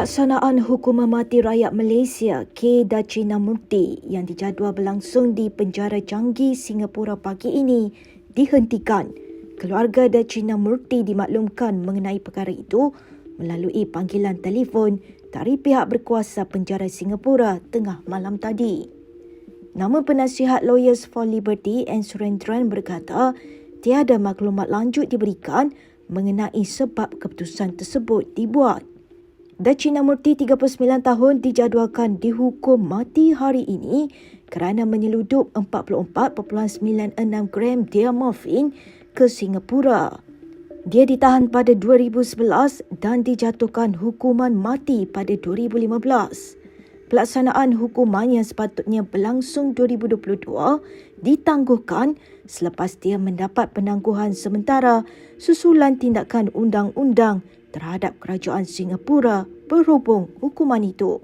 Pelaksanaan hukuman mati rakyat Malaysia K. Dachinamurti yang dijadual berlangsung di penjara Changi Singapura pagi ini dihentikan. Keluarga Dachinamurti dimaklumkan mengenai perkara itu melalui panggilan telefon dari pihak berkuasa penjara Singapura tengah malam tadi. Nama penasihat Lawyers for Liberty and Surrendran berkata tiada maklumat lanjut diberikan mengenai sebab keputusan tersebut dibuat. Dacina Murti 39 tahun dijadualkan dihukum mati hari ini kerana menyeludup 44.96 gram diamorfin ke Singapura. Dia ditahan pada 2011 dan dijatuhkan hukuman mati pada 2015. Pelaksanaan hukuman yang sepatutnya berlangsung 2022 ditangguhkan selepas dia mendapat penangguhan sementara susulan tindakan undang-undang terhadap kerajaan Singapura berhubung hukuman itu.